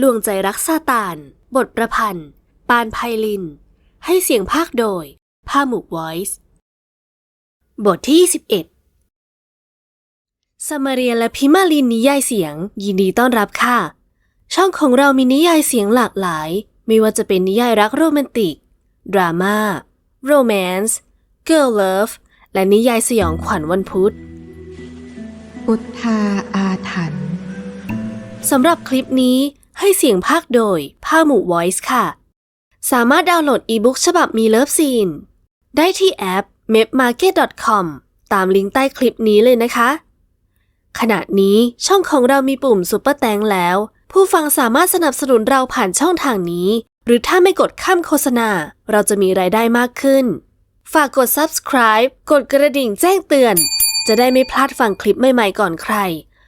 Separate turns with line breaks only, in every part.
ลวงใจรักซาตาน บทประพันธ์ ปานไพลิน ให้เสียงภาคโดย ผ้าหมูก Voice บทที่ 11สมาเรียและพิมาลินนิยายเสียง ยินดีต้อนรับค่ะ ช่องของเรามีนิยายเสียงหลากหลาย ไม่ว่าจะเป็นนิยายรักโรแมนติก ดราม่า โรแมนส์ เกิร์ลเลิฟ และนิยายสยองขวัญวันพุธ
พุทธาอาถรรพ์
สำหรับคลิปนี้ ให้เสียงภาคโดยผ้าหมู่ Voice ค่ะ สามารถดาวน์โหลดอีบุ๊กฉบับมีเลิฟซีน ได้ที่แอป mapmarket.com ตามลิงก์ใต้คลิปนี้เลยนะคะ ขณะนี้ช่องของเรามีปุ่มซุปเปอร์แตงแล้ว ผู้ฟังสามารถสนับสนุนเราผ่านช่องทางนี้ หรือถ้าไม่กดข้ามโฆษณา เราจะมีรายได้มากขึ้น ฝากกด subscribe กดกระดิ่งแจ้งเตือน จะได้ไม่พลาดฟังคลิปใหม่ๆก่อนใคร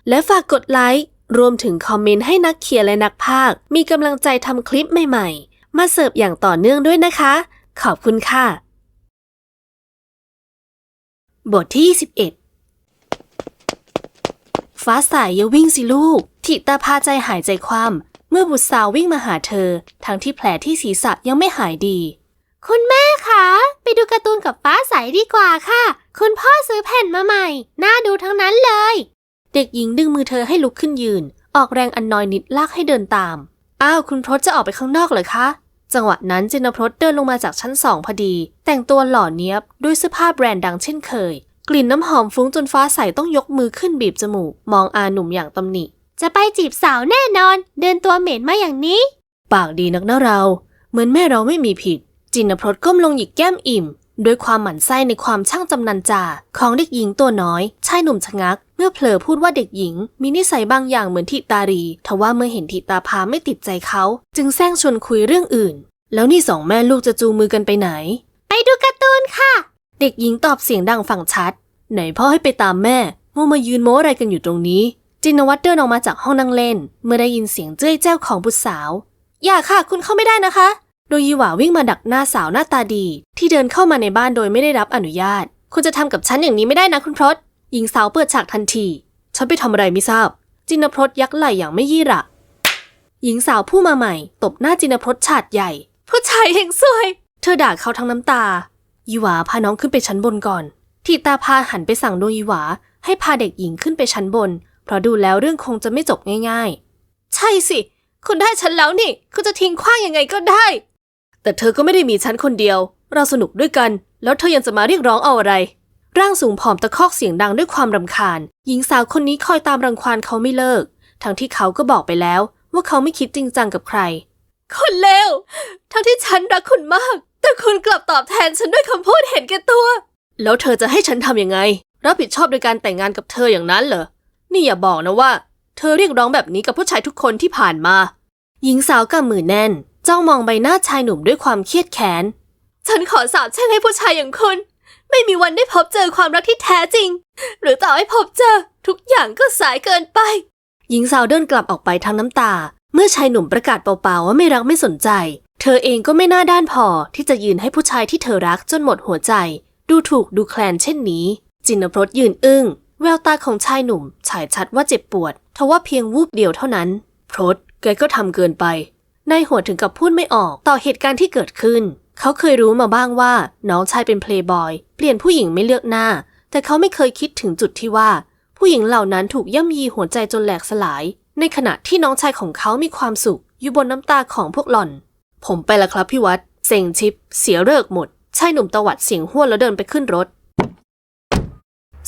และฝากกดไลค์ รวมถึงคอมเมนต์ให้นักเขียนและนักพากมีกำลังใจทำคลิปใหม่ๆ มาเสิร์ฟอย่างต่อเนื่องด้วยนะคะ ขอบคุณค่ะ บทที่ 11 ฟ้าใสอย่าวิ่งสิลูกทิตาพาใจหายใจความเมื่อบุตรสาววิ่งมาหาเธอ ทั้งที่แผลที่ศีรษะยังไม่หายดี คุณแม่คะ ไปดูการ์ตูนกับฟ้าใสดีกว่าค่ะ คุณพ่อซื้อแผ่นมาใหม่ น่าดูทั้งนั้นเลย เด็กหญิงดึงมือเธอให้ลุกขึ้นยืน ออกแรงอันน้อยนิดลากให้เดินตาม อ้าวคุณพรตจะออกไปข้างนอกเหรอคะ จังหวะนั้นจินพรตเดินลงมาจากชั้นสองพอดี แต่งตัวหล่อเนียบด้วยเสื้อผ้าแบรนด์ดังเช่นเคย กลิ่นน้ำหอมฟุ้งจนฟ้าใสต้องยกมือขึ้นบีบจมูก มองอาหนุ่มอย่างตำหนิ
จะไปจีบสาวแน่นอน เดินตัวเหม็นมาอย่างนี้
ปากดีนักนะเรา เหมือนแม่เราไม่มีผิด จินพรตก้มลงหยิกแก้มอิ่ม ด้วยความหมั่นไส้ในความช่างจำนันจาของเด็กหญิงตัวน้อย ชายหนุ่มชะงัก เมื่อเผลอพูดว่าเด็กหญิง มีนิสัยบางอย่างเหมือนทิตารี ทว่าเมื่อเห็นทิตาพาไม่ติดใจเขา จึงแซงชวนคุยเรื่องอื่น แล้วนี่สองแม่ลูกจะจูงมือกันไปไหน
ไปดูการ์ตูนค่ะ
เด็กหญิงตอบเสียงดังฟังชัด ไหนพ่อให้ไปตามแม่มัวมายืนโม้อะไรกันอยู่ตรงนี้ จินวัตรเดินออกมาจากห้องนั่งเล่น เมื่อได้ยินเสียงเจ้ยแจ้วของบุตรสาว อย่าค่ะ คุณเข้าไม่ได้นะคะ โดยยีหว่าวิ่งมาดักหน้าสาวหน้าตาดี ที่เดินเข้ามาในบ้านโดยไม่ได้รับอนุญาต คุณจะทำกับฉันอย่างนี้ไม่ได้นะคุณพรตหญิงสาวเปิดฉากทันที ฉันไปทำอะไรไม่ทราบ จินพรตยักไหล่อย่างไม่ยี่หระ หญิงสาวผู้มาใหม่ ตบหน้าจินพรตฉาดใหญ่ ผู้ชายเฮงซวย เธอด่าเขาทั้งน้ำตา ยีหวาพาน้องขึ้นไปชั้นบนก่อน ทีตาพาหันไปสั่งดวงยีหวาให้พาเด็กหญิงขึ้นไปชั้นบน เพราะดูแล้วเรื่องคงจะไม่จบง่าย ๆ ใช่สิ คุณได้ฉันแล้วนี่ คุณจะทิ้งขว้างยังไงก็ได้ แต่เธอก็ไม่ได้มีฉันคนเดียว เราสนุกด้วยกัน แล้วเธอยังจะมาเรียกร้องเอาอะไร ร่างสูงผอมตะคอกเสียงดังด้วยความรำคาญ หญิงสาวคนนี้คอยตามรังควานเขาไม่เลิก ทั้งที่เขาก็บอกไปแล้ว ว่าเขาไม่คิดจริงจังกับใคร คนเลวทั้งที่ฉันรักคุณมาก แต่คุณกลับตอบแทนฉันด้วยคำพูดเห็นแก่ตัว แล้วเธอจะให้ฉันทำยังไง รับผิดชอบโดยการแต่งงานกับเธออย่างนั้นเหรอ นี่อย่าบอกนะว่า เธอเรียกร้องแบบนี้กับผู้ชายทุกคนที่ผ่านมา หญิงสาวกำมือแน่น จ้องมองใบหน้าชายหนุ่มด้วยความเครียดแค้น ฉันขอสาบแช่งให้ผู้ชายอย่างคุณ ไม่มีวันได้พบเจอความรักที่แท้จริง หรือต่อให้พบเจอ ทุกอย่างก็สายเกินไป หญิงสาวเดินกลับออกไปทั้งน้ำตา เมื่อชายหนุ่มประกาศเปล่าๆว่าไม่รักไม่สนใจ เธอเองก็ไม่น่าด้านพอที่จะยืนให้ผู้ชายที่เธอรักจนหมดหัวใจ ดูถูกดูแคลนเช่นนี้ จินพรตยืนอึ้งแววตาของชายหนุ่มฉายชัดว่าเจ็บปวดทว่าเพียงวูบเดียวเท่านั้น พรตแกก็ทำเกินไป นายหัวถึงกับพูดไม่ออกต่อเหตุการณ์ที่เกิดขึ้น เขาเคยรู้มาบ้างว่า น้องชายเป็นเพลย์บอยเปลี่ยนผู้หญิงไม่เลือกหน้า แต่เขาไม่เคยคิดถึงจุดที่ว่า ผู้หญิงเหล่านั้นถูกย่ำยีหัวใจจนแหลกสลาย ในขณะที่น้องชายของเขามีความสุข อยู่บนน้ำตาของพวกหล่อน ผมไปละครับพี่วัดเซ็งชิป เสียเลิกหมดชายหนุ่มตวัดเสียงห้วนแล้วเดินไปขึ้นรถ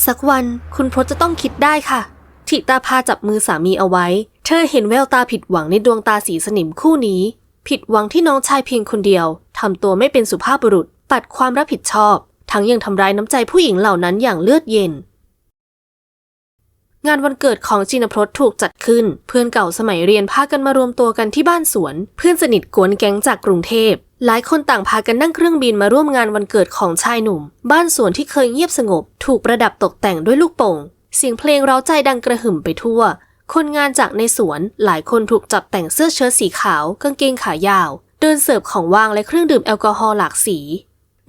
สักวันคุณพรจะต้องคิดได้ค่ะทิตาพาจับมือสามีเอาไว้ เธอเห็นแววตาผิดหวังในดวงตาสีสนิมคู่นี้ ผิดหวังที่น้องชายเพียงคนเดียวทำตัวไม่เป็นสุภาพบุรุษ ปัดความรับผิดชอบ ทั้งยังทำร้ายน้ำใจผู้หญิงเหล่านั้นอย่างเลือดเย็น งานวันเกิดของจินพรตถูกจัดขึ้น เพื่อนเก่าสมัยเรียนพากันมารวมตัวกันที่บ้านสวน เพื่อนสนิทกวนแก๊งจากกรุงเทพหลายคนต่างพากันนั่งเครื่องบินมาร่วมงานวันเกิดของชายหนุ่ม บ้านสวนที่เคยเงียบสงบ ถูกประดับตกแต่งด้วยลูกโป่ง เสียงเพลงเร้าใจดังกระหึ่มไปทั่ว คนงานจากในสวนหลายคนถูกจับแต่งเสื้อเชิ้ตสีขาวกางเกงขายาว เดินเสิร์ฟของว่างและเครื่องดื่มแอลกอฮอล์หลากสี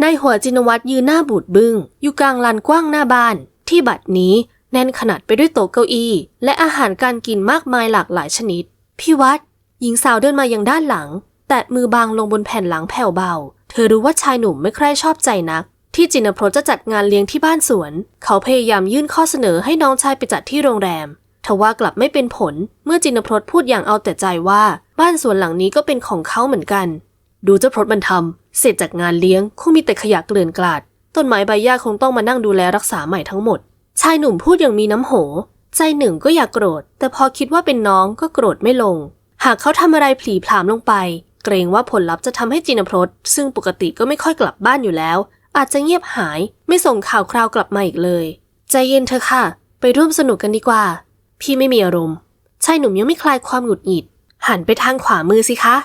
นายหัวจินวัตรยืนหน้าบูดบึง้งอยู่กลางลานกว้างหน้าบ้าน ที่บัดนี้แน่นขนาดไปด้วยโต๊ะเก้าอี้ และอาหารการกินมากมายหลากหลายชนิด พี่วัด หญิงสาวเดินมายังด้านหลัง แตะมือบางลงบนแผ่นหลังแผ่วเบา เธอรู้ว่าชายหนุ่มไม่ใคร่ชอบใจนัก ที่จินพรจะจัดงานเลี้ยงที่บ้านสวน เขาพยายามยื่นข้อเสนอให้น้องชายไปจัดที่โรงแรม ทว่ากลับไม่เป็นผลเมื่อจินพรตพูดอย่างเอาแต่ใจว่า บ้านสวนหลังนี้ก็เป็นของเขาเหมือนกัน ดูเจ้าพรตมันทำเสร็จจากงานเลี้ยงคงมีแต่ขยะเกลื่อนกลาด ต้นไม้ใบหญ้าคงต้องมานั่งดูแลรักษาใหม่ทั้งหมด ชายหนุ่มพูดอย่างมีน้ำโห ใจหนึ่งก็อยากโกรธ แต่พอคิดว่าเป็นน้องก็โกรธไม่ลง หากเขาทำอะไรผลีผลามลงไป เกรงว่าผลลัพธ์จะทำให้จินพรตซึ่งปกติก็ไม่ค่อยกลับบ้านอยู่แล้ว อาจจะเงียบหายไม่ส่งข่าวคราวกลับมาอีกเลย ใจเย็นเถอะค่ะ ไปร่วมสนุกกันดีกว่า พี่ไม่มีอารมณ์ชายหนุ่มยังไม่คลายความหงุดหงิด หันไปทางขวามือสิคะ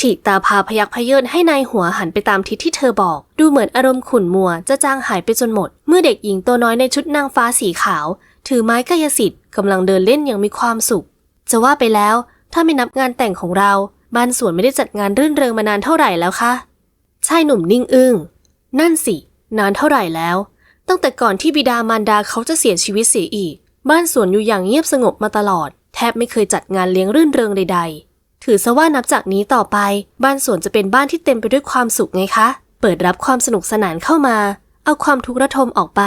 ถีตาพาพยักพเยินให้นายหัวหันไปตามทิศที่เธอบอก ดูเหมือนอารมณ์ขุ่นมัว จะจางหายไปจนหมด เมื่อเด็กหญิงตัวน้อยในชุดนางฟ้าสีขาว ถือไม้กายสิทธิ์กำลังเดินเล่นอย่างมีความสุข จะว่าไปแล้ว ถ้าไม่นับงานแต่งของเรา บ้านสวนไม่ได้จัดงานรื่นเริงมานานเท่าไหร่แล้วคะชายหนุ่มนิ่งอึง้งนั่นสิ นานเท่าไหร่แล้ว ตั้งแต่ก่อนที่บิดามารดาเขาจะเสียชีวิตเสียอีก บ้านสวนอยู่อย่างเงียบสงบมาตลอด แทบไม่เคยจัดงานเลี้ยงรื่นเริงใด ๆ ถือซะว่านับจากนี้ต่อไป บ้านสวนจะเป็นบ้านที่เต็มไปด้วยความสุขไงคะ เปิดรับความสนุกสนานเข้ามา เอาความทุกข์ระทมออกไป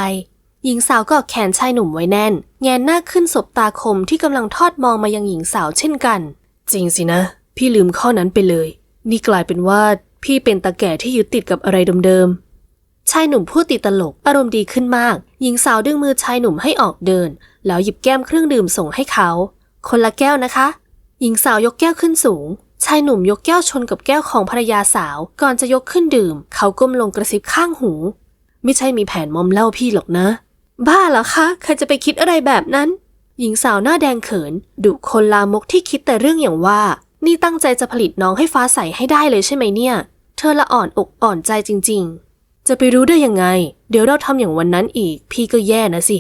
หญิงสาวก็แขนชายหนุ่มไว้แน่น แงนหน้าขึ้นสบตาคมที่กำลังทอดมองมายังหญิงสาวเช่นกัน จริงสินะ พี่ลืมข้อนั้นไปเลย นี่กลายเป็นว่าพี่เป็นตาแก่ที่ยึดติดกับอะไรเดิมๆ ชายหนุ่มพูดติดตลกอารมณ์ดีขึ้นมาก หญิงสาวดึงมือชายหนุ่มให้ออกเดิน แล้วหยิบแก้มเครื่องดื่มส่งให้เขา คนละแก้วนะคะ หญิงสาวยกแก้วขึ้นสูง ชายหนุ่มยกแก้วชนกับแก้วของภรรยาสาว ก่อนจะยกขึ้นดื่ม เขาก้มลงกระซิบข้างหู ไม่ใช่มีแผนมอมเหล้าพี่หรอกนะ บ้าเหรอคะใครจะไปคิดอะไรแบบนั้น หญิงสาวหน้าแดงเขินดุคนลามกที่คิดแต่เรื่องอย่างว่า นี่ตั้งใจจะผลิตน้องให้ฟ้าใสให้ได้เลยใช่ไหมเนี่ย เธอละอ่อนอกอ่อนใจจริง ๆ จะไปรู้ได้ยังไง เดี๋ยวเราทำอย่างวันนั้นอีก พี่ก็แย่นะสิ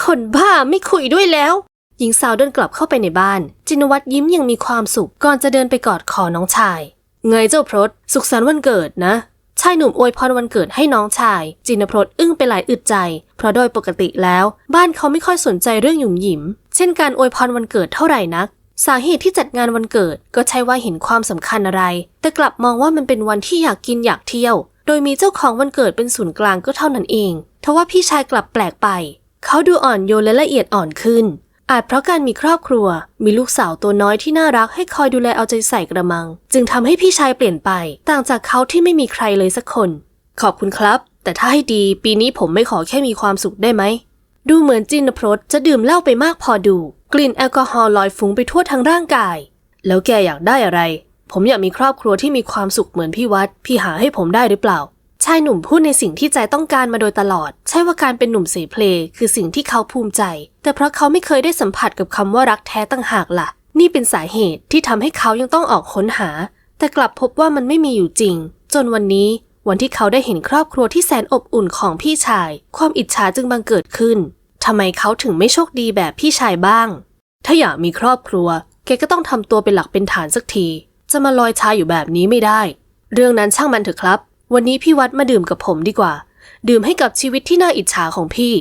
คนบ้าไม่คุยด้วยแล้ว หญิงสาวเดินกลับเข้าไปในบ้าน จินวัตรยิ้มยังมีความสุขก่อนจะเดินไปกอดคอน้องชาย ไงเจ้าพรตสุขสันต์วันเกิดนะ ชายหนุ่มอวยพรวันเกิดให้น้องชาย จินพรตอึ้งไปหลายอึดใจ เพราะโดยปกติแล้ว บ้านเขาไม่ค่อยสนใจเรื่องหยุ่มหยิม เช่นการอวยพรวันเกิดเท่าไหร่นักสาเหตุที่จัดงานวันเกิดก็ใช่ว่าเห็นความสำคัญอะไร แต่กลับมองว่ามันเป็นวันที่อยากกินอยากเที่ยว โดยมีเจ้าของวันเกิดเป็นศูนย์กลางก็เท่านั้นเองทว่าพี่ชายกลับแปลกไป เขาดูอ่อนโยนและละเอียดอ่อนขึ้น อาจเพราะการมีครอบครัว มีลูกสาวตัวน้อยที่น่ารักให้คอยดูแลเอาใจใส่กระมัง จึงทำให้พี่ชายเปลี่ยนไป ต่างจากเขาที่ไม่มีใครเลยสักคน ขอบคุณครับ แต่ถ้าให้ดีปีนี้ผมไม่ขอแค่มีความสุขได้ไหม ดูเหมือนจินพรตจะดื่มเหล้าไปมากพอดู กลิ่นแอลกอฮอล์ลอยฟุ้งไปทั่วทั้งร่างกาย แล้วแกอยากได้อะไร ผมอยากมีครอบครัวที่มีความสุขเหมือนพี่วัด พี่หาให้ผมได้หรือเปล่า ชายหนุ่มพูดในสิ่งที่ใจต้องการมาโดยตลอด ใช่ว่าการเป็นหนุ่มเสเพลคือสิ่งที่เขาภูมิใจ แต่เพราะเขาไม่เคยได้สัมผัสกับคำว่ารักแท้ตั้งหากล่ะ นี่เป็นสาเหตุที่ทำให้เขายังต้องออกค้นหา แต่กลับพบว่ามันไม่มีอยู่จริง จนวันนี้วันที่เขาได้เห็นครอบครัวที่แสนอบอุ่นของพี่ชาย ความอิจฉาจึงบังเกิดขึ้นทำไมเขาถึงไม่โชคดีแบบพี่ชายบ้าง ถ้าอยากมีครอบครัว แกก็ต้องทำตัวเป็นหลักเป็นฐานสักที จะมาลอยชายอยู่แบบนี้ไม่ได้ เรื่องนั้นช่างมันเถอะครับ วันนี้พี่วัดมาดื่มกับผมดีกว่า ดื่มให้กับชีวิตที่น่าอิจฉาของพี่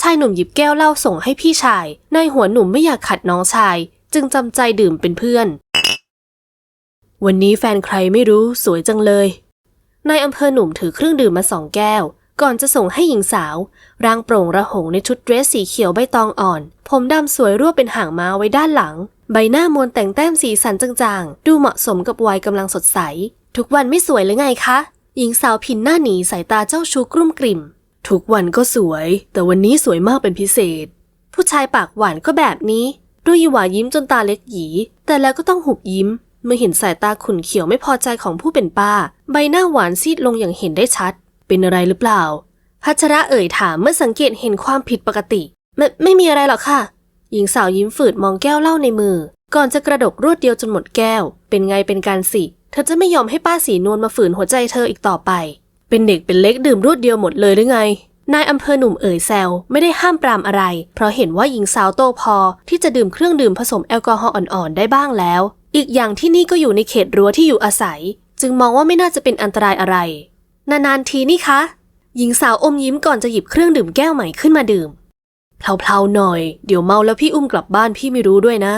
ชายหนุ่มหยิบแก้วเหล้าส่งให้พี่ชาย นายหัวหนุ่มไม่อยากขัดน้องชาย จึงจำใจดื่มเป็นเพื่อน วันนี้แฟนใครไม่รู้สวยจังเลย นายอำเภอหนุ่มถือเครื่องดื่มมาสองแก้ว ก่อนจะส่งให้หญิงสาว ร่างโปร่งระหงในชุดเดรสสีเขียวใบตองอ่อน ผมดำสวยรวบเป็นหางม้าไว้ด้านหลัง ใบหน้ามวลแต่งแต้มสีสันจางๆ ดูเหมาะสมกับวัยกำลังสดใส ทุกวันไม่สวยหรือไงคะ หญิงสาวพินหน้าหนีสายตาเจ้าชู้กรุ่มกริ่ม ทุกวันก็สวย แต่วันนี้สวยมากเป็นพิเศษ ผู้ชายปากหวานก็แบบนี้ดูยีหวายิ้มจนตาเล็กหยี แต่แล้วก็ต้องหุบยิ้ม เมื่อเห็นสายตาขุ่นเขียวไม่พอใจของผู้เป็นป้า ใบหน้าหวานซีดลงอย่างเห็นได้ชัด เป็นอะไรหรือเปล่า พัชระเอ่ยถามเมื่อสังเกตเห็นความผิดปกติ ไม่ไม่มีอะไรหรอกค่ะ หญิงสาวยิ้มฝืดมองแก้วเหล้าในมือ ก่อนจะกระดกรวดเดียวจนหมดแก้ว เป็นไงเป็นการสิ เธอจะไม่ยอมให้ป้าสีนวลมาฝืนหัวใจเธออีกต่อไป เป็นเด็กเป็นเล็กดื่มรวดเดียวหมดเลยหรือไง นายอำเภอหนุ่มเอ่ยแซวไม่ได้ห้ามปรามอะไร เพราะเห็นว่าหญิงสาวโตพอที่จะดื่มเครื่องดื่มผสมแอลกอฮอล์อ่อนๆได้บ้างแล้ว อีกอย่างที่นี่ก็อยู่ในเขตรั้วที่อยู่อาศัย จึงมองว่าไม่น่าจะเป็นอันตรายอะไร นานๆทีนี่คะ หญิงสาวอมยิ้มก่อนจะหยิบเครื่องดื่มแก้วใหม่ขึ้นมาดื่ม เพลาๆหน่อย เดี๋ยวเมาแล้วพี่อุ้มกลับบ้านพี่ไม่รู้ด้วยนะ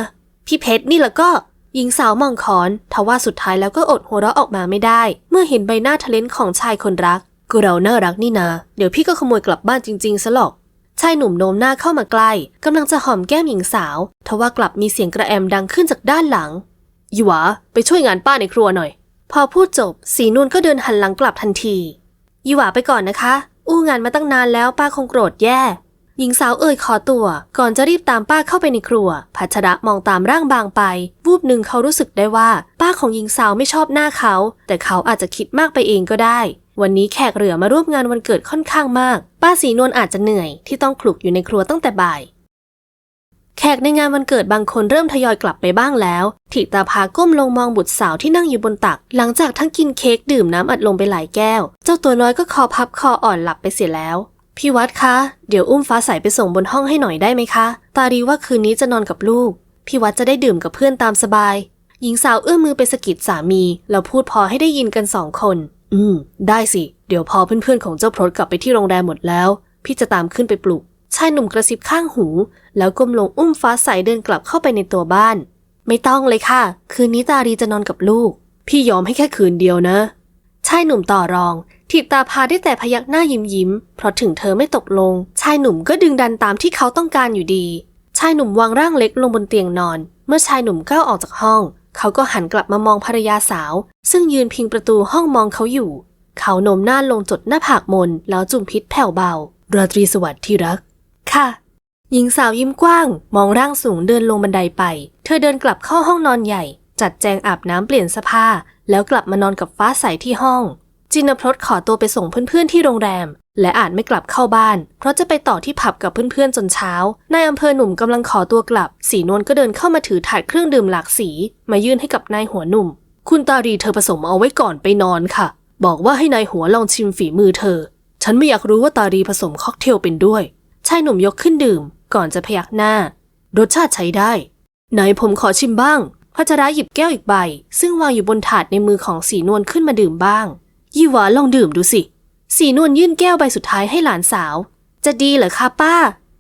พี่เพชรนี่แล้วก็ หญิงสาวมองคอนทว่าสุดท้ายแล้วก็อดหัวเราะออกมาไม่ได้ เมื่อเห็นใบหน้าทะเลนของชายคนรักก็เราน่ารักนี่นา เดี๋ยวพี่ก็ขโมยกลับบ้านจริงๆซะหรอก ชายหนุ่มโน้มหน้าเข้ามาใกล้กำลังจะหอมแก้มหญิงสาวทว่ากลับมีเสียงกระแอมดังขึ้นจากด้านหลังยี่หวาไปช่วยงานป้าในครัวหน่อย พอพูดจบ สีนวลก็เดินหันหลังกลับทันทียี่หวาไปก่อนนะคะ อู้งานมาตั้งนานแล้วป้าคงโกรธแย่ หญิงสาวเอ่ยขอตัว ก่อนจะรีบตามป้าเข้าไปในครัว พัชระมองตามร่างบางไป วูบหนึ่งเขารู้สึกได้ว่า ป้าของหญิงสาวไม่ชอบหน้าเขา แต่เขาอาจจะคิดมากไปเองก็ได้ วันนี้แขกเหลือมาร่วมงานวันเกิดค่อนข้างมาก ป้าสีนวลอาจจะเหนื่อย ที่ต้องคลุกอยู่ในครัวตั้งแต่บ่าย แขกในงานวันเกิดบางคนเริ่มทยอยกลับไปบ้างแล้วถิตาพาก้มลงมองบุตรสาวที่นั่งอยู่บนตัก หลังจากทั้งกินเค้กดื่มน้ำอัดลมไปหลายแก้ว เจ้าตัวน้อยก็คอพับคออ่อนหลับไปเสียแล้ว พี่วัดคะ เดี๋ยวอุ้มฟ้าใสไปส่งบนห้องให้หน่อยได้ไหมคะ ตาดีว่าคืนนี้จะนอนกับลูก พี่วัดจะได้ดื่มกับเพื่อนตามสบาย หญิงสาวเอื้อมมือไปสะกิดสามี แล้วพูดพอให้ได้ยินกันสองคน อืม ได้สิ เดี๋ยวพอเพื่อนๆของเจ้าพรตกลับไปที่โรงแรมหมดแล้ว พี่จะตามขึ้นไปปลุก ชายหนุ่มกระซิบข้างหู แล้วก้มลงอุ้มฟ้าใสเดินกลับเข้าไปในตัวบ้าน ไม่ต้องเลยค่ะ คืนนี้ตาดีจะนอนกับลูก พี่ยอมให้แค่คืนเดียวนะ ชายหนุ่มต่อรอง ทิตาพาได้แต่พยักหน้ายิ้มยิ้มๆเพราะถึงเธอไม่ตกลง ชายหนุ่มก็ดึงดันตามที่เขาต้องการอยู่ดี ชายหนุ่มวางร่างเล็กลงบนเตียงนอน เมื่อชายหนุ่มก้าวออกจากห้อง เขาก็หันกลับมามองภรรยาสาว ซึ่งยืนพิงประตูห้องมองเขาอยู่ เขาโน้มหน้าลงจดหน้าผากมน แล้วจุ่มพิษแผ่วเบา ราตรีสวัสดิ์ที่รัก ค่ะ หญิงสาวยิ้มกว้าง มองร่างสูงเดินลงบันไดไป เธอเดินกลับเข้าห้องนอนใหญ่ จัดแจงอาบน้ำเปลี่ยนเสื้อผ้า แล้วกลับมานอนกับฟ้าใสที่ห้อง จินพรตขอตัวไปส่งเพื่อนๆที่โรงแรม และอาจไม่กลับเข้าบ้าน เพราะจะไปต่อที่ผับกับเพื่อนๆจนเช้านายอำเภอหนุ่มกำลังขอตัวกลับ สีนวลก็เดินเข้ามาถือถาดเครื่องดื่มหลากสี มายื่นให้กับนายหัวหนุ่ม คุณตารีเธอผสมเอาไว้ก่อนไปนอนค่ะ บอกว่าให้นายหัวลองชิมฝีมือเธอ ฉันไม่อยากรู้ว่าตารีผสมค็อกเทลเป็นด้วยชายหนุ่มยกขึ้นดื่ม ก่อนจะพยักหน้า รสชาติใช้ได้ไหนผมขอชิมบ้างพัชระหยิบแก้วอีกใบ ซึ่งวางอยู่บนถาดในมือของสีนวลขึ้นมาดื่มบ้าง ยี่หวาลองดื่มดูสิ สีนวลยื่นแก้วใบสุดท้ายให้หลานสาว จะดีเหรอคะป้า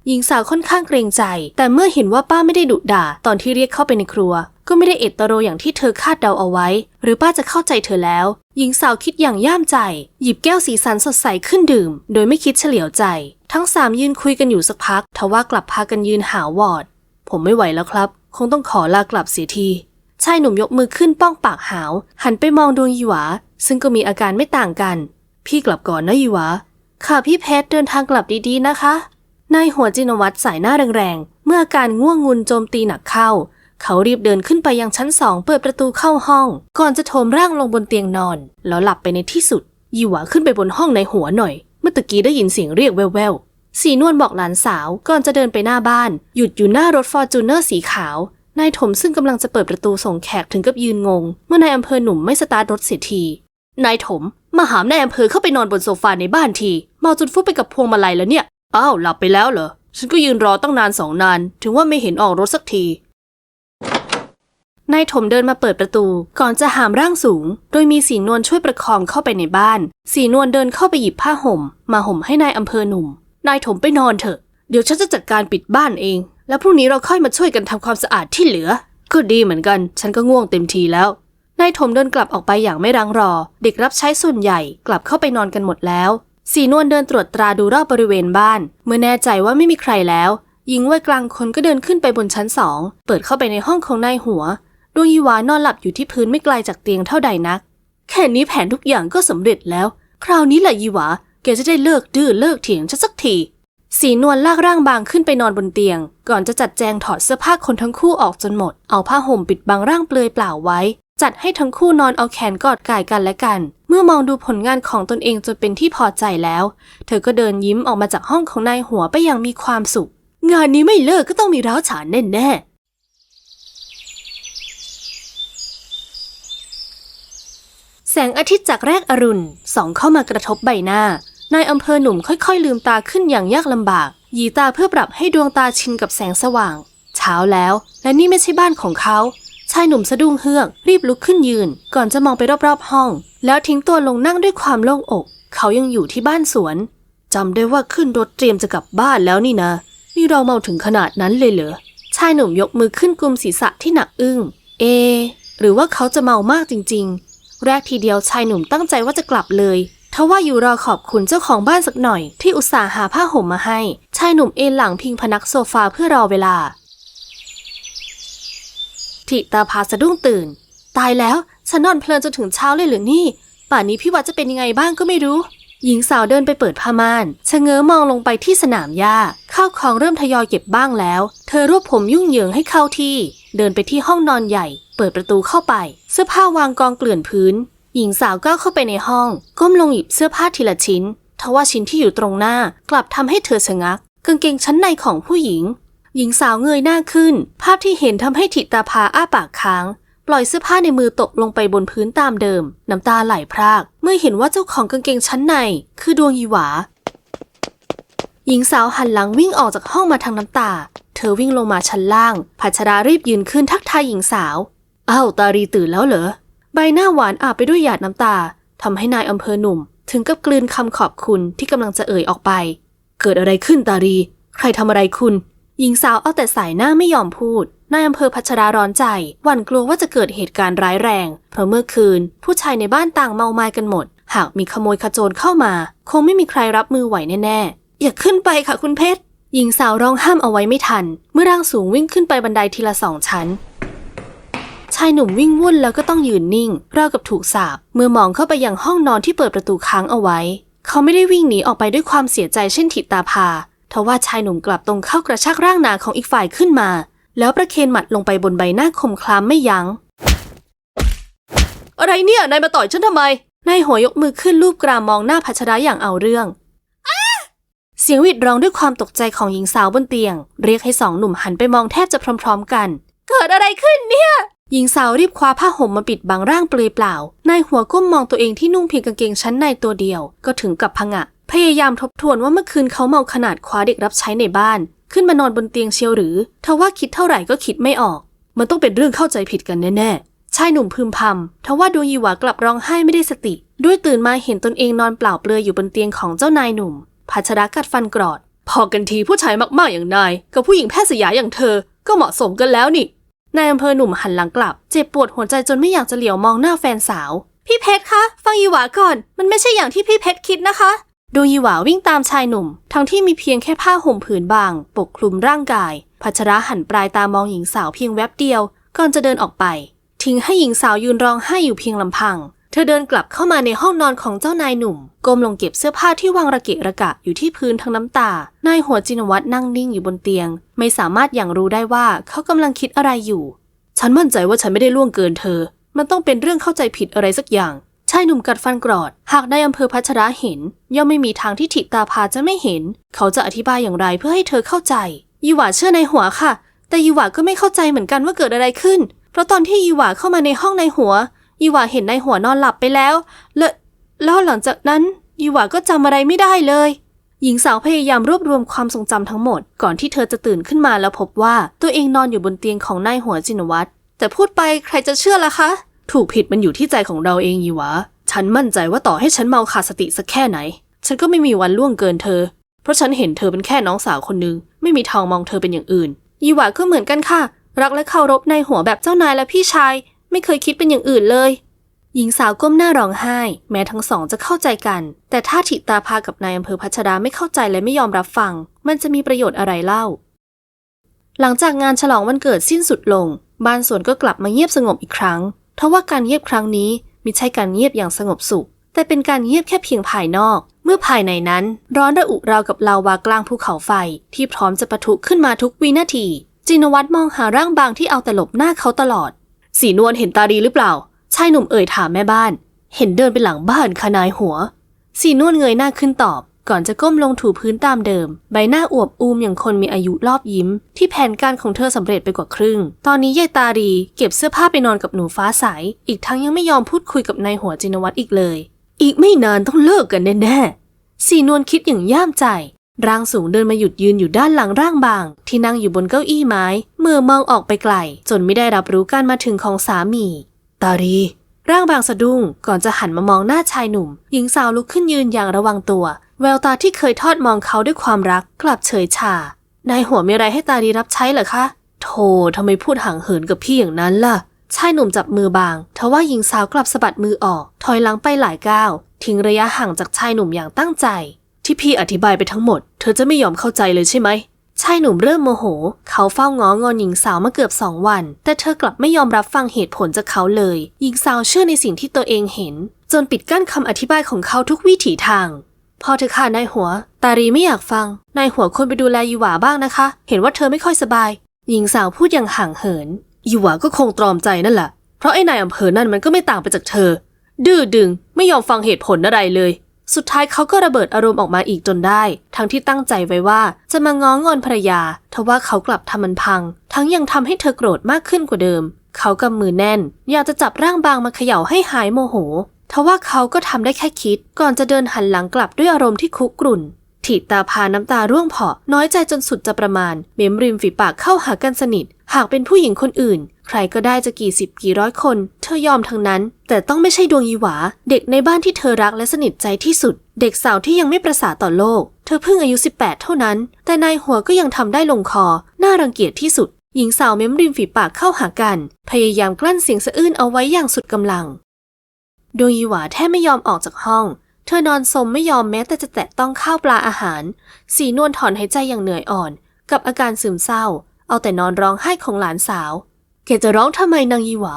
หญิงสาวค่อนข้างเกรงใจ แต่เมื่อเห็นว่าป้าไม่ได้ดุด่า ตอนที่เรียกเข้าไปในครัว ก็ไม่ได้เอดตโรอย่างที่เธอคาดเดาเอาไว้ หรือป้าจะเข้าใจเธอแล้ว หญิงสาวคิดอย่างย่ามใจ หยิบแก้วสีสันสดใสขึ้นดื่ม โดยไม่คิดเฉลียวใจ ทั้งสามยืนคุยกันอยู่สักพัก ทว่ากลับพากันยืนหาวอด ผมไม่ไหวแล้วครับ คงต้องขอลากลับเสียทีชายหนุ่มยกมือขึ้นป้องปากหาว หันไปมองดวงยีหวา ซึ่งก็มีอาการไม่ต่างกัน พี่กลับก่อนนะยีหวาค่ะพี่เพชรเดินทางกลับดีๆนะคะ นายหัวจินวัตรสายหน้าแรงๆ เมื่ออาการง่วงงุนโจมตีหนักเข้า เขารีบเดินขึ้นไปยังชั้นสองเปิดประตูเข้าห้อง ก่อนจะโถมร่างลงบนเตียงนอน แล้วหลับไปในที่สุด ยีหวาขึ้นไปบนห้องในหัวหน่อย เมื่อตะกี้ได้ยินเสียงเรียกแว่วๆ สีนวลบอกหลานสาวก่อนจะเดินไปหน้าบ้าน หยุดอยู่หน้ารถฟอร์จูเนอร์สีขาวนายถมซึ่งกำลังจะเปิดประตูส่งแขกถึงกับยืนงง เมื่อนายอำเภอหนุ่มไม่สตาร์ทรถเสียที นายถม มาหามนายอำเภอเข้าไปนอนบนโซฟาในบ้านทีเมาจนฟุบไปกับพวงมาลัยแล้วเนี่ย อ้าว หลับไปแล้วเหรอ ฉันก็ยืนรอตั้งนานสองนาน ถึงว่าไม่เห็นออกรถสักที นายถมเดินมาเปิดประตู ก่อนจะหามร่างสูง โดยมีสีนวลช่วยประคองเข้าไปในบ้าน สีนวลเดินเข้าไปหยิบผ้าห่ม มาห่มให้นายอำเภอหนุ่ม นายถมไปนอนเถอะ เดี๋ยวฉันจะจัดการปิดบ้านเอง แล้วพรุ่งนี้เราค่อยมาช่วยกันทำความสะอาดที่เหลือ ก็ดีเหมือนกัน ฉันก็ง่วงเต็มทีแล้ว นายถมเดินกลับออกไปอย่างไม่รังรอ เด็กรับใช้ส่วนใหญ่กลับเข้าไปนอนกันหมดแล้ว สีนวลเดินตรวจตราดูรอบบริเวณบ้าน เมื่อแน่ใจว่าไม่มีใครแล้วหญิงวัยกลางคนก็เดินขึ้นไปบนชั้นสอง เปิดเข้าไปในห้องของนายหัว ดวงยีวานอนหลับอยู่ที่พื้นไม่ไกลจากเตียงเท่าใดนัก แค่นี้แผนทุกอย่างก็สำเร็จแล้ว คราวนี้แหละยีวาแกจะได้เลิกดื้อเลิกเถียงฉันสักทีสีนวลลากร่างบางขึ้นไปนอนบนเตียง ก่อนจะจัดแจงถอดเสื้อผ้าคนทั้งคู่ออกจนหมด เอาผ้าห่มปิดบังร่างเปลือยเปล่าไว้ จัดให้ทั้งคู่นอนเอาแขนกอดกายกันและกัน เมื่อมองดูผลงานของตนเองจนเป็นที่พอใจแล้ว เธอก็เดินยิ้มออกมาจากห้องของนายหัวไปอย่างมีความสุข งานนี้ไม่เลิกก็ต้องมีร้าวฉานแน่ๆแสงอาทิตย์จากแรกอรุณส่องเข้ามากระทบใบหน้า นายอำเภอหนุ่มค่อยๆ ลืมตาขึ้นอย่างยากลำบากหยีตาเพื่อปรับให้ดวงตาชินกับแสงสว่าง เช้าแล้ว และนี่ไม่ใช่บ้านของเขา ชายหนุ่มสะดุ้งเฮือก รีบลุกขึ้นยืน ก่อนจะมองไปรอบๆห้อง แล้วทิ้งตัวลงนั่งด้วยความโล่งอก เขายังอยู่ที่บ้านสวนจำได้ว่าขึ้นรถเตรียมจะกลับบ้านแล้วนี่นะ นี่เราเมาถึงขนาดนั้นเลยเหรอชายหนุ่มยกมือขึ้นกลุมศีรษะที่หนักอึ้งเอ หรือว่าเขาจะเมามากจริง ๆ แรกทีเดียวชายหนุ่มตั้งใจว่าจะกลับเลยทว่าอยู่รอขอบคุณเจ้าของบ้านสักหน่อยที่อุตส่าห์หาผ้าห่มมาให้ ชายหนุ่มเอนหลังพิงพนักโซฟาเพื่อรอเวลา ทิตาพาสะดุ้งตื่น ตายแล้วฉันนอนเพลินจนถึงเช้าเลยหรือนี่ ป่านนี้พี่วัดจะเป็นยังไงบ้างก็ไม่รู้ หญิงสาวเดินไปเปิดผ้าม่านชะเง้อมองลงไปที่สนามหญ้าข้าวของเริ่มทยอยเก็บบ้างแล้ว เธอรวบผมยุ่งเหยิงให้เข้าที่ เดินไปที่ห้องนอนใหญ่ เปิดประตูเข้าไป เสื้อผ้าวางกองเกลื่อนพื้น หญิงสาวก้าวเข้าไปในห้อง ก้มลงหยิบเสื้อผ้าทีละชิ้นทว่าชิ้นที่อยู่ตรงหน้ากลับทำให้เธอชะงักกางเกงชั้นในของผู้หญิง หญิงสาวเงยหน้าขึ้น ภาพที่เห็นทำให้ถิตาภาอ้าปากค้าง ปล่อยเสื้อผ้าในมือตกลงไปบนพื้นตามเดิม น้ำตาไหลพราก เมื่อเห็นว่าเจ้าของกางเกงชั้นใน คือดวงยีหวา หญิงสาวหันหลังวิ่งออกจากห้องมาทางน้ำตา เธอวิ่งลงมาชั้นล่างพัชรารีบยืนขึ้นทักทายหญิงสาวอ้าวตารีตื่นแล้วเหรอใบหน้าหวานอาบไปด้วยหยาดน้ำตาทำให้นายอำเภอหนุ่ม ถึงกับกลืนคำขอบคุณที่กำลังจะเอ่ยออกไป เกิดอะไรขึ้นตารี ใครทำอะไรคุณ หญิงสาวเอาแต่สายหน้าไม่ยอมพูดนายอำเภอพัชราร้อนใจ หวั่นกลัวว่าจะเกิดเหตุการณ์ร้ายแรง เพราะเมื่อคืน ผู้ชายในบ้านต่างเมาไม้กันหมด หากมีขโมยขโจรเข้ามา คงไม่มีใครรับมือไหวแน่ๆ อย่าขึ้นไปค่ะคุณเพชร หญิงสาวร้องห้ามเอาไว้ไม่ทัน เมื่อร่างสูงวิ่งขึ้นไปบันไดทีละสองชั้น ชายหนุ่มวิ่งวุ่นแล้วก็ต้องยืนนิ่งราวกับถูกสาปเมื่อมองเข้าไปยังห้องนอนที่เปิดประตูค้างเอาไว้ เขาไม่ได้วิ่งหนีออกไปด้วยความเสียใจเช่นถิตาภา ทว่าชายหนุ่มกลับตรงเข้ากระชากร่างหนาของอีกฝ่ายขึ้นมา แล้วประเคนหมัดลงไปบนใบหน้าคมคล้ำไม่ยัง้ง อะไรเนี่ยนายมาต่อยฉันทำไม นายหัวยกมือขึ้นลูบกรามมองหน้าพัชระอย่างเอาเรื่อง เสียงหวิดร้องด้วยความตกใจของหญิงสาวบนเตียง เรียกให้สองหนุ่มหันไปมองแทบจะพร้อม ๆ กัน เกิดอะไรขึ้นเนี่ย หญิงสาวรีบคว้าผ้าห่มมาปิดบังร่างเปลือยเปล่า นายหัวก้มมองตัวเองที่นุ่งเพียงกางเกงชั้นในตัวเดียว ก็ถึงกับพะงะ พยายามทบทวนว่าเมื่อคืนเขาเมาขนาดคว้าเด็กรับใช้ในบ้าน ขึ้นมานอนบนเตียงเชียวหรือทว่าคิดเท่าไหร่ก็คิดไม่ออก มันต้องเป็นเรื่องเข้าใจผิดกันแน่ๆชายหนุ่มพึมพำทว่าดวงยีหวากลับร้องไห้ไม่ได้สติ ด้วยตื่นมาเห็นตนเองนอนเปล่าเปลือยอยู่บนเตียงของเจ้านายหนุ่มพัชระกัดฟันกรอด พอกันทีผู้ชายมากๆอย่างนาย กับผู้หญิงแพทย์สยาอย่างเธอ ก็เหมาะสมกันแล้วนี่นายอำเภอหนุ่มหันหลังกลับ เจ็บปวดหัวใจจนไม่อยากจะเหลียวมองหน้าแฟนสาว พี่เพชรคะ ฟังยีหวาก่อน มันไม่ใช่อย่างที่พี่เพชรคิดนะคะ ดวงยีหวาวิ่งตามชายหนุ่ม ทั้งที่มีเพียงแค่ผ้าห่มผืนบาง ปกคลุมร่างกาย พัชระหันปลายตามองหญิงสาวเพียงแวบเดียว ก่อนจะเดินออกไป ทิ้งให้หญิงสาวยืนร้องไห้อยู่เพียงลำพัง เธอเดินกลับเข้ามาในห้องนอนของเจ้านายหนุ่ม ก้มลงเก็บเสื้อผ้าที่วางระเกะระกะอยู่ที่พื้นทั้งน้ำตา นายหัวจินวัตรนั่งนิ่งอยู่บนเตียง ไม่สามารถอย่างรู้ได้ว่าเขากำลังคิดอะไรอยู่ ฉันมั่นใจว่าฉันไม่ได้ล่วงเกินเธอ มันต้องเป็นเรื่องเข้าใจผิดอะไรสักอย่าง ชายหนุ่มกัดฟันกรอด หากนายอำเภอพัชระเห็น ย่อมไม่มีทางที่ถิตาพาจะไม่เห็น เขาจะอธิบายอย่างไรเพื่อให้เธอเข้าใจยีหวาเชื่อในหัวค่ะ แต่ยีหวาก็ไม่เข้าใจเหมือนกันว่าเกิดอะไรขึ้น เพราะตอนที่ยีหวาเข้ามาในห้องในหัวยีหวาเห็นนายหัวนอนหลับไปแล้ว และแล้วหลังจากนั้นยีหวาก็จำอะไรไม่ได้เลย หญิงสาวพยายามรวบรวมความทรงจำทั้งหมด ก่อนที่เธอจะตื่นขึ้นมาแล้วพบว่าตัวเองนอนอยู่บนเตียงของนายหัวจินวัตรแต่พูดไปใครจะเชื่อล่ะคะ ถูกผิดมันอยู่ที่ใจของเราเองยีหวาฉันมั่นใจว่าต่อให้ฉันเมาขาดสติสักแค่ไหน ฉันก็ไม่มีวันล่วงเกินเธอ เพราะฉันเห็นเธอเป็นแค่น้องสาวคนหนึง ไม่มีทางมองเธอเป็นอย่างอื่น ยีหวาก็เหมือนกันค่ะ รักและเคารพในหัวแบบเจ้านายและพี่ชาย ไม่เคยคิดเป็นอย่างอื่นเลย หญิงสาวก้มหน้าร้องไห้ แม้ทั้งสองจะเข้าใจกัน แต่ถ้าถิตาพากับนายอำเภอพัชราไม่เข้าใจและไม่ยอมรับฟัง มันจะมีประโยชน์อะไรเล่า หลังจากงานฉลองวันเกิดสิ้นสุดลง บ้านสวนก็กลับมาเงียบสงบอีกครั้ง ทว่าการเงียบครั้งนี้มิใช่การเงียบอย่างสงบสุข แต่เป็นการเงียบแค่เพียงภายนอก เมื่อภายในนั้น ร้อนระอุราวกับลาวากลางภูเขาไฟ ที่พร้อมจะปะทุขึ้นมาทุกวินาที จินวัตรมองหาร่างบางที่เอาแต่หลบหน้าเขาตลอด สีนวลเห็นตาดีหรือเปล่าชายหนุ่มเอ่ยถามแม่บ้าน เห็นเดินไปหลังบ้านขนายหัว สีนวลเงยหน้าขึ้นตอบ ก่อนจะก้มลงถูพื้นตามเดิม ใบหน้าอวบอูมอย่างคนมีอายุรอบยิ้ม ที่แผนการของเธอสำเร็จไปกว่าครึ่ง ตอนนี้ยายตาดีเก็บเสื้อผ้าไปนอนกับหนูฟ้าใสอีกทั้งยังไม่ยอมพูดคุยกับนายหัวจินวัตรอีกเลย อีกไม่นานต้องเลิกกันแน่ๆสีนวลคิดอย่างย่ามใจร่างสูงเดินมาหยุดยืนอยู่ด้านหลังร่างบาง ที่นั่งอยู่บนเก้าอี้ไม้เมื่อมองออกไปไกล จนไม่ได้รับรู้การมาถึงของสามี ตาดีร่างบางสะดุ้งก่อนจะหันมามองหน้าชายหนุ่ม หญิงสาวลุกขึ้นยืนอย่างระวังตัว แววตาที่เคยทอดมองเขาด้วยความรักกลับเฉยชานายหัวมีอะไรให้ตาดีรับใช้เหรอคะโธ่ทำไมพูดห่างเหินกับพี่อย่างนั้นล่ะชายหนุ่มจับมือบางทว่าหญิงสาวกลับสะบัดมือออก ถอยหลังไปหลายก้าว ทิ้งระยะห่างจากชายหนุ่มอย่างตั้งใจ ที่พี่อธิบายไปทั้งหมด เธอจะไม่ยอมเข้าใจเลยใช่ไหมชายหนุ่มเริ่มโมโห เขาเฝ้างองอนหญิงสาวมาเกือบสองวัน แต่เธอกลับไม่ยอมรับฟังเหตุผลจากเขาเลย หญิงสาวเชื่อในสิ่งที่ตัวเองเห็น จนปิดกั้นคำอธิบายของเขาทุกวิถีทาง พอเธอค่ะนายหัว ตารีไม่อยากฟัง นายหัวควรไปดูแลยีหวาบ้างนะคะ เห็นว่าเธอไม่ค่อยสบาย หญิงสาวพูดอย่างห่างเหินยีหวาก็คงตรอมใจนั่นแหละ เพราะไอ้นายอำเภอนั่นมันก็ไม่ต่างไปจากเธอ ดื้อดึงไม่ยอมฟังเหตุผลอะไรเลย สุดท้ายเขาก็ระเบิดอารมณ์ออกมาอีกจนได้ ทั้งที่ตั้งใจไว้ว่าจะมาง้องอนภรรยา ทว่าเขากลับทำมันพัง ทั้งยังทำให้เธอโกรธมากขึ้นกว่าเดิม เขากำมือแน่น อยากจะจับร่างบางมาเขย่าให้หายโมโห ทว่าเขาก็ทำได้แค่คิด ก่อนจะเดินหันหลังกลับด้วยอารมณ์ที่คุกรุ่นถีตาพาน้ำตาร่วงเผาะน้อยใจจนสุดจะประมาณ เม้มริมฝีปากเข้าหากันสนิท หากเป็นผู้หญิงคนอื่น ใครก็ได้จะกี่สิบกี่ร้อยคน เธอยอมทั้งนั้น แต่ต้องไม่ใช่ดวงยีหวา เด็กในบ้านที่เธอรักและสนิทใจที่สุด เด็กสาวที่ยังไม่ประสาต่อโลก เธอเพิ่งอายุ 18 เท่านั้น แต่นายหัวก็ยังทำได้ลงคอ น่ารังเกียจที่สุด หญิงสาวเม้มริมฝีปากเข้าหากัน พยายามกลั้นเสียงสะอื้นเอาไว้อย่างสุดกำลัง ดวงยีหวาแทบไม่ยอมออกจากห้อง เธอนอนสมไม่ยอมแม้แต่จะแตะต้องข้าวปลาอาหาร สีนวลถอนหายใจอย่างเหนื่อยอ่อน กับอาการซึมเศร้า เอาแต่นอนร้องไห้ของหลานสาว แกจะร้องทำไมนางยีหวา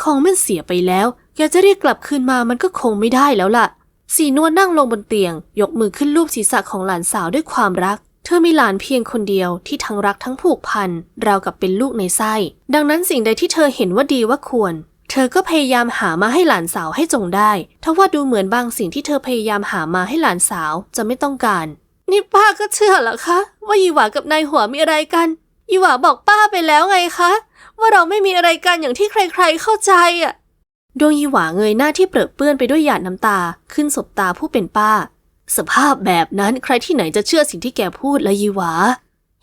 ของมันเสียไปแล้ว แกจะเรียกกลับคืนมามันก็คงไม่ได้แล้วล่ะ สีนวลนั่งลงบนเตียง ยกมือขึ้นลูบศีรษะของหลานสาวด้วยความรักเธอมีหลานเพียงคนเดียวที่ทั้งรักทั้งผูกพันราวกับเป็นลูกในไส้ ดังนั้นสิ่งใดที่เธอเห็นว่าดีว่าควร เธอก็พยายามหามาให้หลานสาวให้จงได้ทว่าดูเหมือนบางสิ่งที่เธอพยายามหามาให้หลานสาวจะไม่ต้องการ นี่ป้าก็เชื่อเหรอคะ ว่ายีหวากับนายหัวมีอะไรกัน ยีหวาบอกป้าไปแล้วไงคะ ว่าเราไม่มีอะไรกันอย่างที่ใคร ๆเข้าใจอะ ดวงยีหวาเงยหน้าที่เปรอะเปื้อนไปด้วยหยาดน้ำตาขึ้นสบตาผู้เป็นป้า สภาพแบบนั้นใครที่ไหนจะเชื่อสิ่งที่แกพูดละยีหวา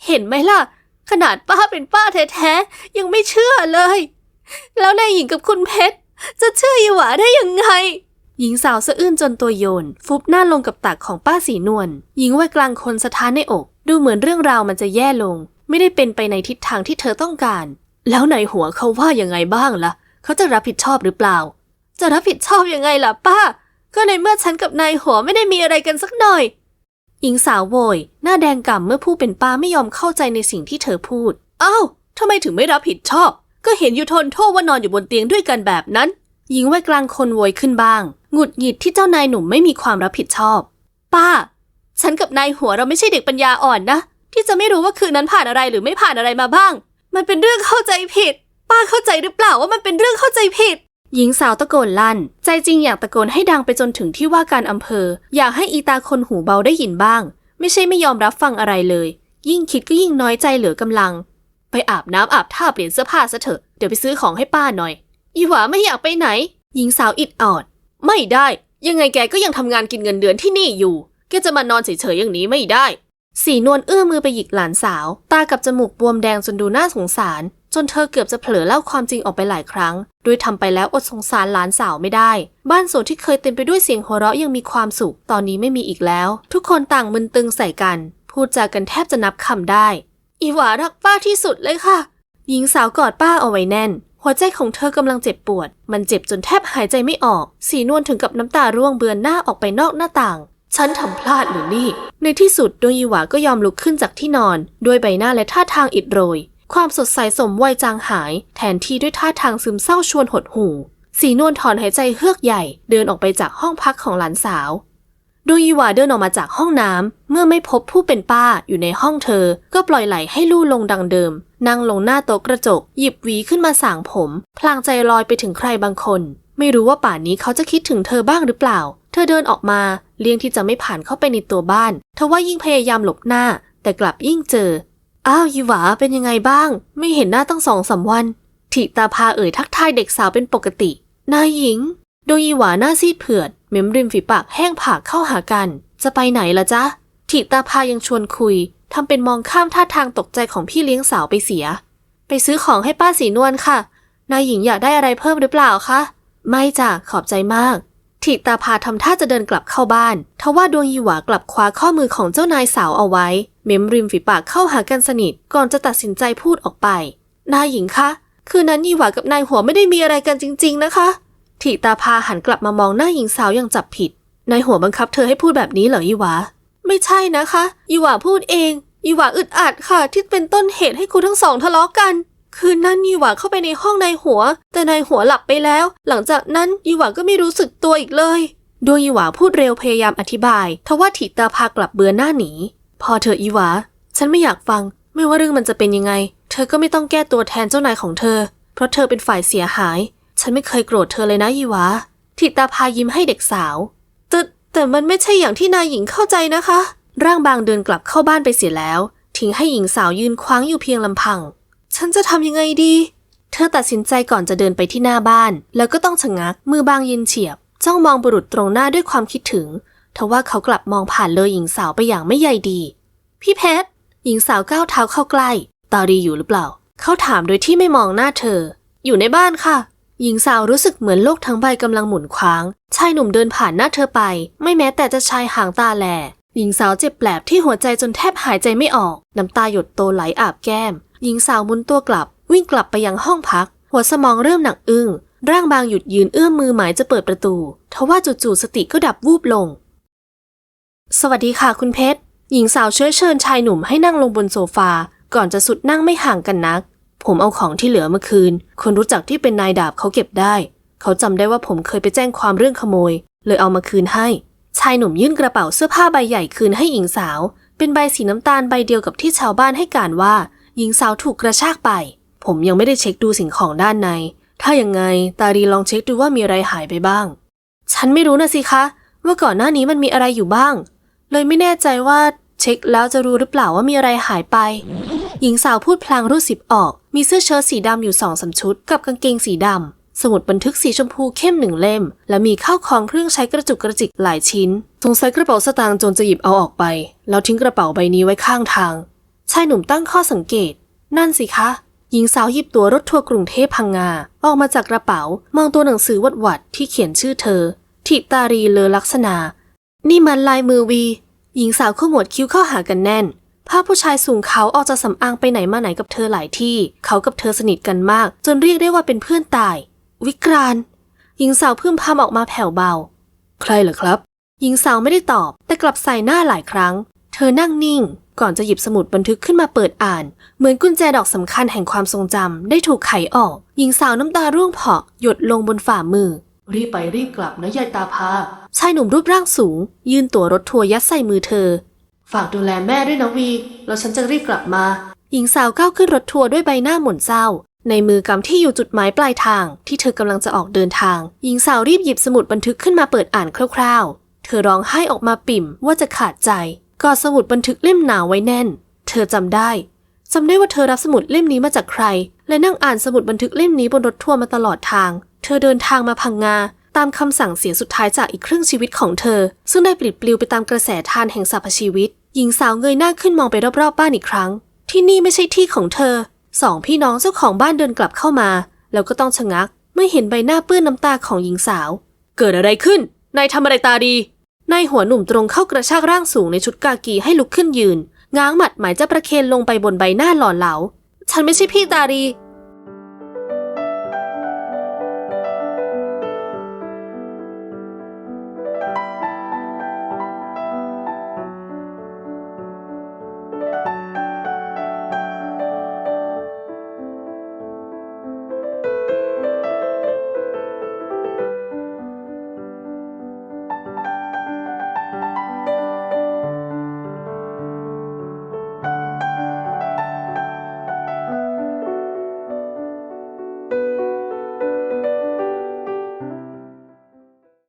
เห็นไหมล่ะ ขนาดป้าเป็นป้าแท้ๆยังไม่เชื่อเลย แล้วนายหญิงกับคุณเพชร จะเชื่อยีหวาได้ยังไง หญิงสาวสะอื้นจนตัวโยน ฟุบหน้าลงกับตักของป้าสีนวลหญิงวัยกลางคนสะท้านในอก ดูเหมือนเรื่องราวมันจะแย่ลง ไม่ได้เป็นไปในทิศทางที่เธอต้องการ แล้วในหัวเขาว่ายังไงบ้างล่ะ เขาจะรับผิดชอบหรือเปล่า จะรับผิดชอบยังไงล่ะป้า ก็ในเมื่อฉันกับนายหัวไม่ได้มีอะไรกันสักหน่อยหญิงสาวโวย หน้าแดงก่ำเมื่อผู้เป็นป้าไม่ยอมเข้าใจในสิ่งที่เธอพูด อ้าวทำไมถึงไม่รับผิดชอบ ก็เห็นอยู่ทนโทษว่านอนอยู่บนเตียงด้วยกันแบบนั้น หญิงวัยกลางคนโวยขึ้นบ้าง หงุดหงิดที่เจ้านายหนุ่มไม่มีความรับผิดชอบ ป้า ฉันกับนายหัวเราไม่ใช่เด็กปัญญาอ่อนนะ ที่จะไม่รู้ว่าคืนนั้นผ่านอะไรหรือไม่ผ่านอะไรมาบ้าง มันเป็นเรื่องเข้าใจผิด ป้าเข้าใจหรือเปล่าว่ามันเป็นเรื่องเข้าใจผิด หญิงสาวตะโกนลั่น ใจจริงอยากตะโกนให้ดังไปจนถึงที่ว่าการอำเภอ อยากให้อีตาคนหูเบาได้ยินบ้าง ไม่ใช่ไม่ยอมรับฟังอะไรเลย ยิ่งคิดก็ยิ่งน้อยใจเหลือกำลัง ไปอาบน้ำอาบท่าเปลี่ยนเสื้อผ้าซะเถอะ เดี๋ยวไปซื้อของให้ป้าหน่อย อีหวาไม่อยากไปไหน หญิงสาวอิดออด ไม่ได้ ยังไงแกก็ยังทำงานกินเงินเดือนที่นี่อยู่ แกจะมานอนเฉยๆอย่างนี้ไม่ได้ สีนวลเอื้อมือไปหยิกหลานสาว ตากับจมูกบวมแดงจนดูน่าสงสาร จนเธอเกือบจะเผลอเล่าความจริงออกไปหลายครั้ง โดยทำไปแล้วอดสงสารหลานสาวไม่ได้ บ้านสวนที่เคยเต็มไปด้วยเสียงหัวเราะยังมีความสุข ตอนนี้ไม่มีอีกแล้ว ทุกคนต่างมึนตึงใส่กัน พูดจากันแทบจะนับคำได้ อีหวารักป้าที่สุดเลยค่ะ หญิงสาวกอดป้าเอาไว้แน่น หัวใจของเธอกำลังเจ็บปวด มันเจ็บจนแทบหายใจไม่ออก สีนวลถึงกับน้ำตาร่วงเบือนหน้าออกไปนอกหน้าต่าง ฉันทำพลาดหรือนี่ ในที่สุดดวงยีหวาก็ยอมลุกขึ้นจากที่นอน ด้วยใบหน้าและท่าทางอิดโรย ความสดใสสมวัยจางหาย แทนที่ด้วยท่าทางซึมเศร้าชวนหดหู่สีนวลถอนหายใจเฮือกใหญ่ เดินออกไปจากห้องพักของหลานสาว ดวงยีหวาเดินออกมาจากห้องน้ำเมื่อไม่พบผู้เป็นป้าอยู่ในห้องเธอ ก็ปล่อยไหลให้ลู่ลงดังเดิม นั่งลงหน้าโต๊ะกระจก หยิบหวีขึ้นมาสางผม พลางใจลอยไปถึงใครบางคน ไม่รู้ว่าป่านนี้เขาจะคิดถึงเธอบ้างหรือเปล่า เธอเดินออกมาเลี่ยงที่จะไม่ผ่านเข้าไปในตัวบ้านทว่ายิ่งพยายามหลบหน้า แต่กลับยิ่งเจอ อ้าวยีหวาเป็นยังไงบ้าง ไม่เห็นหน้าตั้งสองสามวันถิตาพาเอ่ยทักทายเด็กสาวเป็นปกติ นายหญิง โดยยีหวาหน้าซีดเผือดเม้มริมฝีปากแห้งผากเข้าหากัน จะไปไหนละจ๊ะถิตาพายังชวนคุยทำเป็นมองข้ามท่าทางตกใจของพี่เลี้ยงสาวไปเสีย ไปซื้อของให้ป้าสีนวลค่ะ นายหญิงอยากได้อะไรเพิ่มหรือเปล่าคะ ไม่จ้ะขอบใจมากถิตาพาทำท่าจะเดินกลับเข้าบ้าน ทว่าดวงยีหวากลับคว้าข้อมือของเจ้านายสาวเอาไว้ เม้มริมฝีปากเข้าหากันสนิท ก่อนจะตัดสินใจพูดออกไป นายหญิงคะ คืนนั้นยีหวากับนายหัวไม่ได้มีอะไรกันจริง ๆ นะคะ ถิตาพาหันกลับมามองหน้าหญิงสาวอย่างจับผิด นายหัวบังคับเธอให้พูดแบบนี้เหรอยีหวา ไม่ใช่นะคะยีหวาพูดเองยีหวาอึดอัดค่ะ ที่เป็นต้นเหตุให้คุณทั้งสองทะเลาะกัน คืนนั้นยีหวาเข้าไปในห้องนายหัว แต่นายหัวหลับไปแล้ว หลังจากนั้นยีหวาก็ไม่รู้สึกตัวอีกเลยดวงยีหวาพูดเร็วพยายามอธิบายทว่าถิตาพากลับเบือนหน้าหนี พอเธอะยีหวา ฉันไม่อยากฟัง ไม่ว่าเรื่องมันจะเป็นยังไง เธอก็ไม่ต้องแก้ตัวแทนเจ้านายของเธอ เพราะเธอเป็นฝ่ายเสียหาย ฉันไม่เคยโกรธเธอเลยนะยีวาถิตาพายิ้มให้เด็กสาว แต่แต่มันไม่ใช่อย่างที่นายหญิงเข้าใจนะคะ ร่างบางเดินกลับเข้าบ้านไปเสียแล้ว ทิ้งให้หญิงสาวยืนคว้างอยู่เพียงลำพัง ฉันจะทำยังไงดี เธอตัดสินใจก่อนจะเดินไปที่หน้าบ้าน แล้วก็ต้องชะงัก มือบางเย็นเฉียบ จ้องมองบุรุษตรงหน้าด้วยความคิดถึงทว่าเขากลับมองผ่านเลยหญิงสาวไปอย่างไม่ใยดี พี่เพชร หญิงสาวก้าวเท้าเข้าใกล้ ตาดีอยู่หรือเปล่า เขาถามโดยที่ไม่มองหน้าเธอ อยู่ในบ้านค่ะ หญิงสาวรู้สึกเหมือนโลกทั้งใบกำลังหมุนคว้าง ชายหนุ่มเดินผ่านหน้าเธอไป ไม่แม้แต่จะชายหางตาแหลหญิงสาวเจ็บแปลบที่หัวใจจนแทบหายใจไม่ออก น้ำตาหยดโตไหลอาบแก้ม หญิงสาวมุนตัวกลับ วิ่งกลับไปยังห้องพัก หัวสมองเริ่มหนักอึ้ง ร่างบางหยุดยืนเอื้อมมือหมายจะเปิดประตูทว่าจู่ๆสติก็ดับวูบลง สวัสดีค่ะคุณเพชร หญิงสาวเชื้อเชิญชายหนุ่มให้นั่งลงบนโซฟา ก่อนจะสุดนั่งไม่ห่างกันนัก ผมเอาของที่เหลือเมื่อคืน คนรู้จักที่เป็นนายดาบเขาเก็บได้ เขาจำได้ว่าผมเคยไปแจ้งความเรื่องขโมย เลยเอามาคืนให้ ชายหนุ่มยื่นกระเป๋าเสื้อผ้าใบใหญ่คืนให้หญิงสาว เป็นใบสีน้ำตาลใบเดียวกับที่ชาวบ้านให้การว่า หญิงสาวถูกกระชากไป ผมยังไม่ได้เช็คดูสิ่งของด้านใน ถ้าอย่างไงตาดีลองเช็คดูว่ามีอะไรหายไปบ้าง ฉันไม่รู้นะสิคะ ว่าก่อนหน้านี้มันมีอะไรอยู่บ้าง เลยไม่แน่ใจว่า เช็คแล้วจะรู้หรือเปล่าว่ามีอะไรหายไป หญิงสาวพูดพลางรูดสิบออก มีเสื้อเชิ้ตสีดำอยู่สองสาชุด กับกางเกงสีดำ สมุดบันทึกสีชมพูเข้มหนึ่งเล่ม และมีข้าวของเครื่องใช้กระจุกกระจิกหลายชิ้นสงสัยกระเป๋าสตางค์จนจะหยิบเอาออกไป แล้วทิ้งกระเป๋าใบนี้ไว้ข้างทาง ชายหนุ่มตั้งข้อสังเกต นั่นสิคะ หญิงสาวหยิบตั๋วรถทัวร์กรุงเทพพังงา ออกมาจากกระเป๋า มองตัวหนังสือวัดวัดๆที่เขียนชื่อเธอ ทิตารีเลอลักษณา นี่มันลายมือวี หญิงสาวขมวดคิ้วเข้าหากันแน่น ภาพผู้ชายสูงเขาออกจากสำอางไปไหนมาไหนกับเธอหลายที่ เขากับเธอสนิทกันมาก จนเรียกได้ว่าเป็นเพื่อนตาย วิกรานหญิงสาวพึ่มพำออกมาแผ่วเบา ใครเหรอครับ หญิงสาวไม่ได้ตอบ แต่กลับใส่หน้าหลายครั้ง เธอนั่งนิ่ง ก่อนจะหยิบสมุดบันทึกขึ้นมาเปิดอ่าน เหมือนกุญแจดอกสำคัญแห่งความทรงจำได้ถูกไขออก หญิงสาวน้ำตาร่วงเพาะหยดลงบนฝ่ามือ รีบไปรีบกลับนะยายตาพา ชายหนุ่มรูปร่างสูง ยื่นตั๋วรถทัวร์ยัดใส่มือเธอ ฝากดูแลแม่ด้วยนะวี แล้วฉันจะรีบกลับมา หญิงสาวก้าวขึ้นรถทัวร์ด้วยใบหน้าหม่นเศร้า ในมือกำที่อยู่จุดหมายปลายทาง ที่เธอกำลังจะออกเดินทาง หญิงสาวรีบหยิบสมุดบันทึกขึ้นมาเปิดอ่านคร่าวๆ เธอร้องไห้ออกมาปิ่มว่าจะขาดใจกอดสมุดบันทึกเล่มหนาไว้แน่น เธอจำได้จำได้ว่าเธอรับสมุดเล่มนี้มาจากใคร และนั่งอ่านสมุดบันทึกเล่มนี้บนรถทัวร์มาตลอดทางเธอเดินทางมาพังงา ตามคำสั่งเสียสุดท้ายจากอีกครึ่งชีวิตของเธอ ซึ่งได้ปลิดปลิวไปตามกระแสทานแห่งสรรพชีวิต หญิงสาวเงยหน้าขึ้นมองไปรอบๆบ้านอีกครั้ง ที่นี่ไม่ใช่ที่ของเธอสองพี่น้องเจ้าของบ้านเดินกลับเข้ามา แล้วก็ต้องชะงักเมื่อเห็นใบหน้าเปื้อนน้ำตาของหญิงสาว เกิดอะไรขึ้นนายทำอะไรตาดีนายหัวหนุ่มตรงเข้ากระชากร่างสูงในชุดกากีให้ลุกขึ้นยืน ง้างหมัดหมายจะประเคนลงไปบนใบหน้าหล่อเหลา ฉันไม่ใช่พี่ตาดี